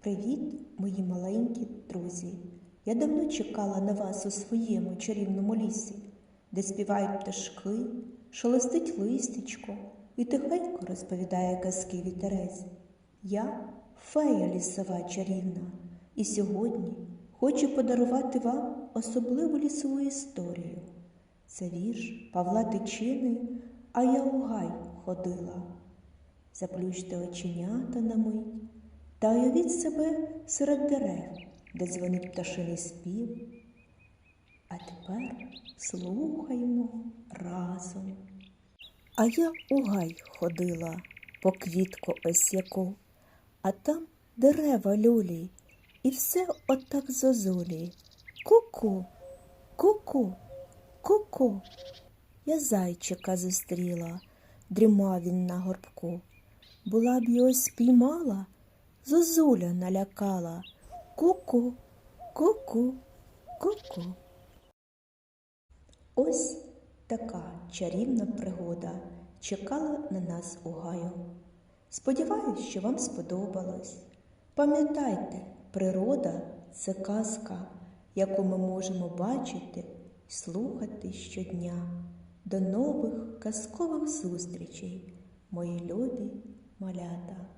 Привіт, мої маленькі друзі! Я давно чекала на вас у своєму чарівному лісі, де співають пташки, шелестить листечко і тихенько розповідає казки вітерець. Я фея лісова чарівна, і сьогодні хочу подарувати вам особливу лісову історію. Це вірш Павла Тичини, а я у гай ходила. Заплющте оченята на мить та уявіть себе серед дерев, де дзвонить пташиний спів. А тепер слухаймо разом. А я у гай ходила по квітку ось яку, а там дерева люлі, і все отак зозулі. Ку-ку, ку-ку, ку-ку. Я зайчика зустріла, дрімав він на горбку. Була б його спіймала, зозуля налякала. Ку-ку, ку-ку, ку-ку. Ось така чарівна пригода чекала на нас у гаю. Сподіваюсь, що вам сподобалось. Пам'ятайте, природа це казка, яку ми можемо бачити і слухати щодня. До нових казкових зустрічей, мої любі малята!